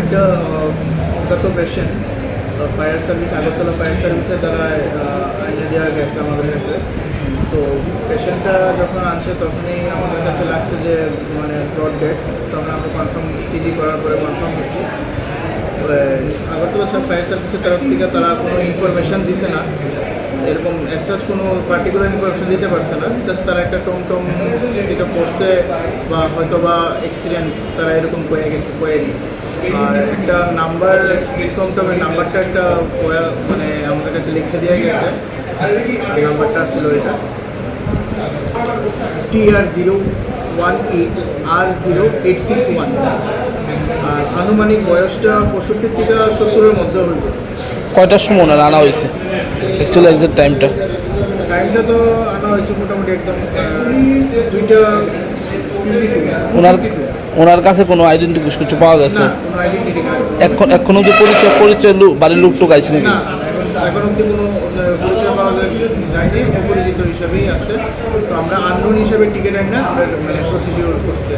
একটা গত patient fire service Agartala fire সার্ভিসের দ্বারা আইনে দেওয়া গেছে আমাদের কাছে। তো পেশেন্টটা যখন আসে, তখনই আমাদের কাছে লাগছে যে মানে ব্রড ডেট তখন আমরা কনফার্ম ইসিজি করার পরে কনফার্ম আগরতলা সব ফায়ার সার্ভিসের তরফ থেকে তারা কোনো ইনফরমেশন দিছে না। এরকম অ্যাসাজ কোনো পার্টিকুলার ইনফরমেশন দিতে পারছে না। জাস্ট তারা একটা টম টম যেটা পড়ছে বা হয়তো বা অ্যাক্সিডেন্ট তারা এরকম কয়ে গেছে, কয়ে নি আর একটা নাম্বার টমটমের নাম্বারটা একটা মানে আমাদের কাছে লিখে দেওয়া গেছে। নাম্বারটা ছিল এটা। T R zero one eight R zero eight six one আনুমানিক বয়সটা পঁয়ষট্টি থেকে সত্তরের মধ্যে হইব কয়টার সময় ওনার আনা হয়েছে? অ্যাকচুয়ালি এক্সাক্ট টাইমটা টাইমটা তো আনা হয়েছে মোটামুটি একদম দুইটা ওনার ওনার কাছে কোনো আইডেন্টি কিছু পাওয়া গেছে? এখন এখনও যে পরিচয় পরিচয় লোক বাড়ির লোক টোক আইছে নাকি? এখন অব্দি কোনো পরিচয় পাওয়া যায়- যায়নি অপরিচিত হিসাবেই আছে। তো আমরা আননোন হিসাবে টিকিট আনি না আমরা মানে প্রসিডিওর করতে